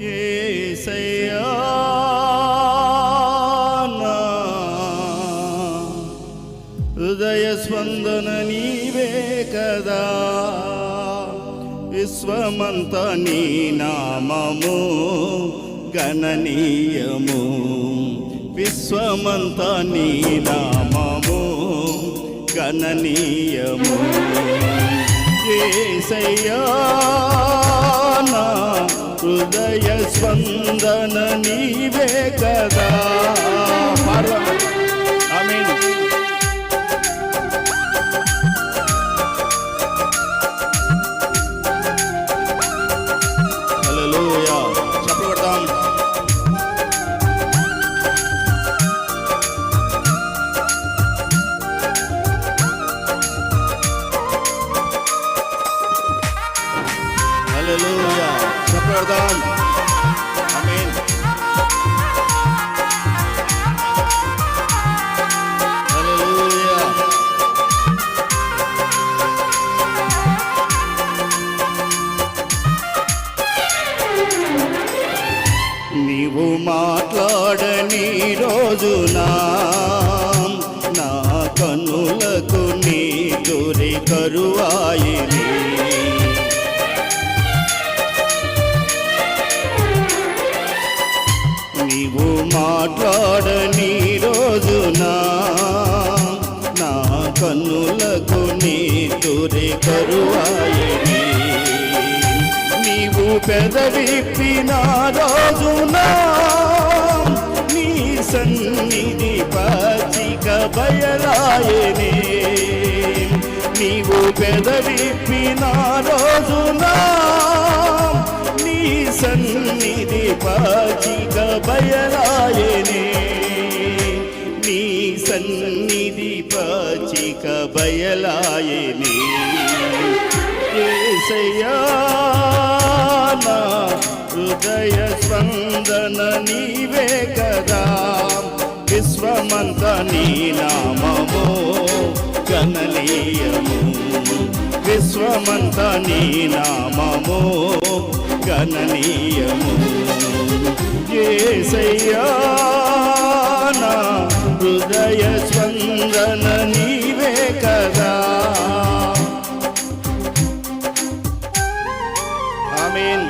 ఏసయ్యా నా హృదయ స్పందన నీవే కదా. విశ్వమంత నీ నామము గణనీయము. విశ్వమంత నీ నామము గణనీయము. ఏసయ్యా హృదయ స్పందన నీవే కదా. ఆమేన్ చప్పట్లు కొడతాం ఆమేన్ హల్లెలూయా నీవు మాట్లాడని రోజునా నీవు మాట్లాడని రోజున నా కన్నులకు నీ దొరి కరువాయిని నీవు పెదవిప్పిన రోజున నీ సన్నిధి పచ్చిక బయలాయని. నీవు పెదవిప్పిన రోజునా సన్నిధి పచ్చిక బయలాయనే హృదయ స్పందన నీవే కదా. విశ్వమంత నీ నామము గణనీయము. విశ్వమంత నీ నామము గణనీయము. ఏసయ్యా స్పందన నీవే కదా. ఆమెన్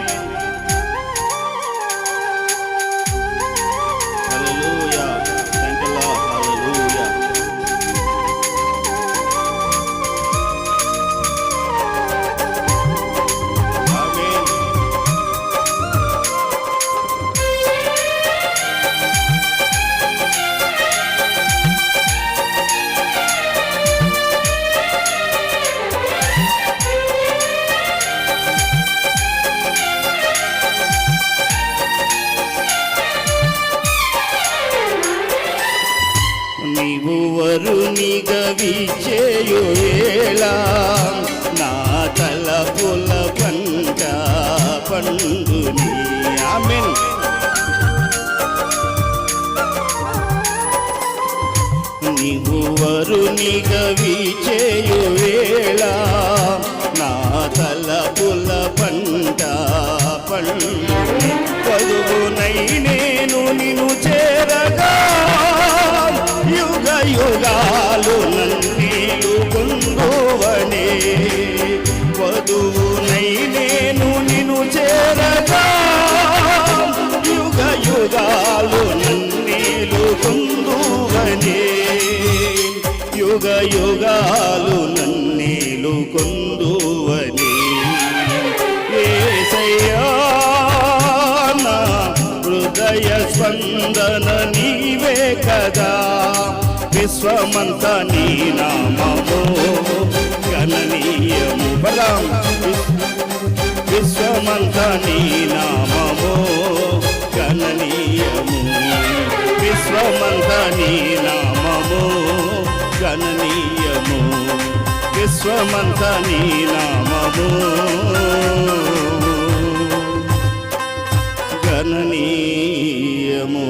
నీవు వరునిగా విచేయు ఏలా నా తలపుల పంట పండు ఆమెన్. నీవు వరునిగా విచేయు వేళ నా తలపుల పంట పండు వధువునై నేను నిన్ను చేరగా. యుగ యుగాలు నన్నీలు పొందువనే యుగ యుగాలు నన్నీలు కొందువనే. ఏసయ్యా నా హృదయ స్పందన నీవే కదా. విశ్వమంత నీ నామము విశ్వమంతా నీ నామము గణనీయము. విశ్వమంతా నీ నామము గణనీయము. విశ్వమంత నీ నామము గణనీయము.